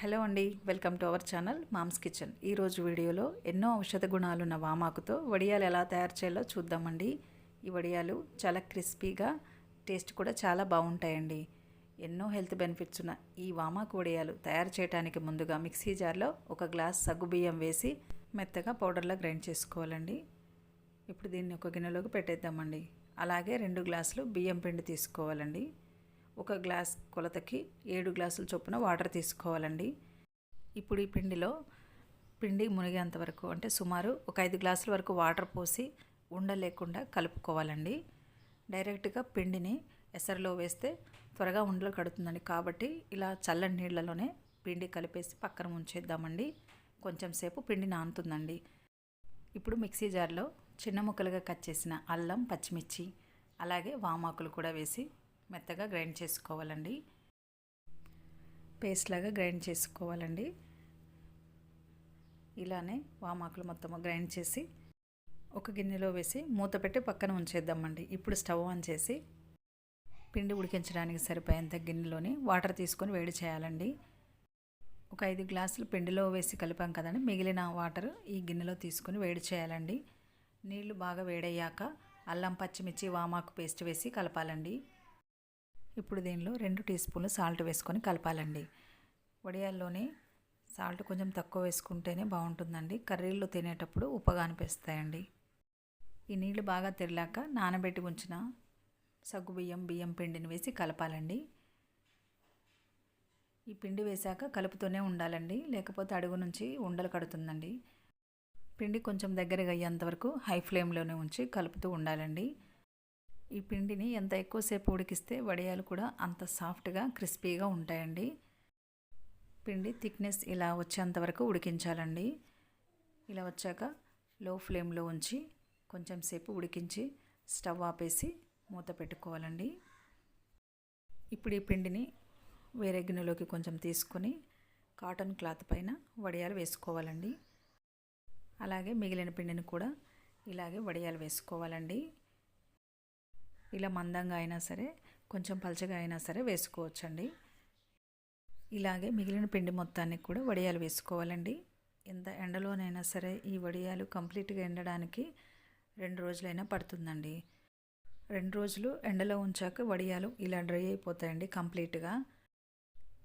Hello అండి welcome to our channel mom's kitchen. ఈరోజు వీడియోలో ఎన్నో ఔషధ గుణాలున్న వామాకుతో వడియాలు ఎలా తయారు చేయాలో చూద్దామండి. ఈ వడియాలు చాలా క్రిస్పీగా టేస్ట్ కూడా చాలా బాగుంటాయండి. ఎన్నో హెల్త్ బెనిఫిట్స్ ఉన్న ఈ వామాకు వడియాలు తయారు చేయడానికి ముందుగా మిక్సీ జార్లో ఒక గ్లాస్ సగ్గుబియ్యం వేసి మెత్తగా పౌడర్లో గ్రైండ్ చేసుకోవాలండి. ఇప్పుడు దీన్ని ఒక గిన్నెలోకి పెట్టేద్దామండి. అలాగే రెండు గ్లాసులు బియ్యం పిండి తీసుకోవాలండి. ఒక గ్లాస్ కొలతకి ఏడు గ్లాసుల చొప్పున వాటర్ తీసుకోవాలండి. ఇప్పుడు ఈ పిండిలో పిండి మునిగేంత వరకు అంటే సుమారు ఒక ఐదు గ్లాసుల వరకు వాటర్ పోసి ఉండలేకుండా కలుపుకోవాలండి. డైరెక్ట్గా పిండిని ఎసరులో వేస్తే త్వరగా ఉండలు కడుతుందండి. కాబట్టి ఇలా చల్లని నీళ్ళలోనే పిండి కలిపేసి పక్కన ఉంచేద్దామండి కొంచెం సేపు పిండి నానుతుందండి. ఇప్పుడు మిక్సీ జార్లో చిన్న ముక్కలుగా కట్ చేసిన అల్లం పచ్చిమిర్చి అలాగే వామాకులు కూడా వేసి మెత్తగా గ్రైండ్ చేసుకోవాలండి. పేస్ట్ లాగా గ్రైండ్ చేసుకోవాలండి. ఇలానే వామాకులు మొత్తం గ్రైండ్ చేసి ఒక గిన్నెలో వేసి మూత పెట్టి పక్కన ఉంచేద్దామండి. ఇప్పుడు స్టవ్ ఆన్ చేసి పిండి ఉడికించడానికి సరిపోయేంత గిన్నెలోని వాటర్ తీసుకొని వేడి చేయాలండి. ఒక ఐదు గ్లాసులు పిండిలో వేసి కలిపాం కదండి. మిగిలిన వాటర్ ఈ గిన్నెలో తీసుకొని వేడి చేయాలండి. నీళ్ళు బాగా వేడయ్యాక అల్లం పచ్చిమిర్చి వామాకు పేస్ట్ వేసి కలపాలండి. ఇప్పుడు దీనిలో రెండు టీ స్పూన్లు సాల్ట్ వేసుకొని కలపాలండి. వడియాల్లోనే సాల్ట్ కొంచెం తక్కువ వేసుకుంటేనే బాగుంటుందండి. కర్రీల్లో తినేటప్పుడు ఉప్పగా అనిపిస్తాయండి. ఈ నీళ్ళు బాగా తెరలాక నానబెట్టి ఉంచిన సగ్గు బియ్యం బియ్యం పిండిని వేసి కలపాలండి. ఈ పిండి వేశాక కలుపుతూనే ఉండాలండి. లేకపోతే అడుగు నుంచి ఉండలు కడుతుందండి. పిండి కొంచెం దగ్గరగా అయ్యేంత వరకు హై ఫ్లేమ్లోనే ఉంచి కలుపుతూ ఉండాలండి. ఈ పిండిని ఎంత ఎక్కువసేపు ఉడికిస్తే వడియాలు కూడా అంత సాఫ్ట్గా క్రిస్పీగా ఉంటాయండి. పిండి థిక్నెస్ ఇలా వచ్చేంత వరకు ఉడికించాలండి. ఇలా వచ్చాక లో ఫ్లేమ్లో ఉంచి కొంచెం సేపు ఉడికించి స్టవ్ ఆపేసి మూత పెట్టుకోవాలండి. ఇప్పుడు ఈ పిండిని వేరే గిన్నెలోకి కొంచెం తీసుకొని కాటన్ క్లాత్ పైన వడియాలు వేసుకోవాలండి. అలాగే మిగిలిన పిండిని కూడా ఇలాగే వడియాలు వేసుకోవాలండి. ఇలా మందంగా అయినా సరే కొంచెం పలచగా అయినా సరే వేసుకోవచ్చండి. ఇలాగే మిగిలిన పిండి మొత్తానికి కూడా వడియాలు వేసుకోవాలండి. ఎంత ఎండలోనైనా సరే ఈ వడియాలు కంప్లీట్గా ఎండడానికి రెండు రోజులైనా పడుతుందండి. రెండు రోజులు ఎండలో ఉంచాక వడియాలు ఇలా డ్రై అయిపోతాయండి కంప్లీట్గా.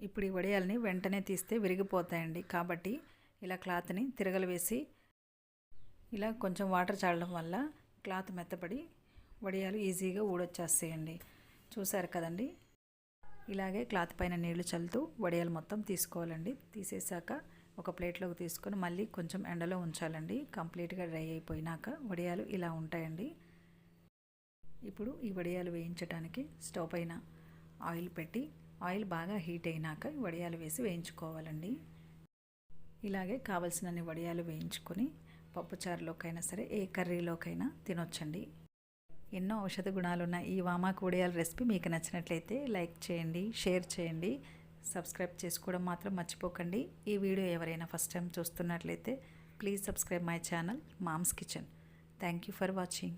ఇప్పుడు ఈ వడియాలని వెంటనే తీస్తే విరిగిపోతాయండి. కాబట్టి ఇలా క్లాత్ని తిరగలు వేసి ఇలా కొంచెం వాటర్ చాలడం వల్ల క్లాత్ మెత్తపడి వడియాలు ఈజీగా ఊడొచ్చేస్తాయండి. చూసారు కదండి? ఇలాగే క్లాత్ పైన నీళ్ళు చల్లుతూ వడియాలు మొత్తం తీసుకోవాలండి. తీసేసాక ఒక ప్లేట్లోకి తీసుకొని మళ్ళీ కొంచెం ఎండలో ఉంచాలండి. కంప్లీట్గా డ్రై అయిపోయినాక వడియాలు ఇలా ఉంటాయండి. ఇప్పుడు ఈ వడియాలు వేయించడానికి స్టవ్ పైన ఆయిల్ పెట్టి ఆయిల్ బాగా హీట్ అయినాక వడియాలు వేసి వేయించుకోవాలండి. ఇలాగే కావలసినన్ని వడియాలు వేయించుకొని పప్పుచారులోకైనా సరే ఏ కర్రీలోకైనా తినొచ్చండి. ఎన్నో ఔషధ గుణాలున్న ఈ వామాకు ఉడియాల రెసిపీ మీకు నచ్చినట్లయితే లైక్ చేయండి షేర్ చేయండి సబ్స్క్రైబ్ చేసుకోవడం మాత్రం మర్చిపోకండి. ఈ వీడియో ఎవరైనా ఫస్ట్ టైం చూస్తున్నట్లయితే please subscribe my channel mom's kitchen. Thank you for watching.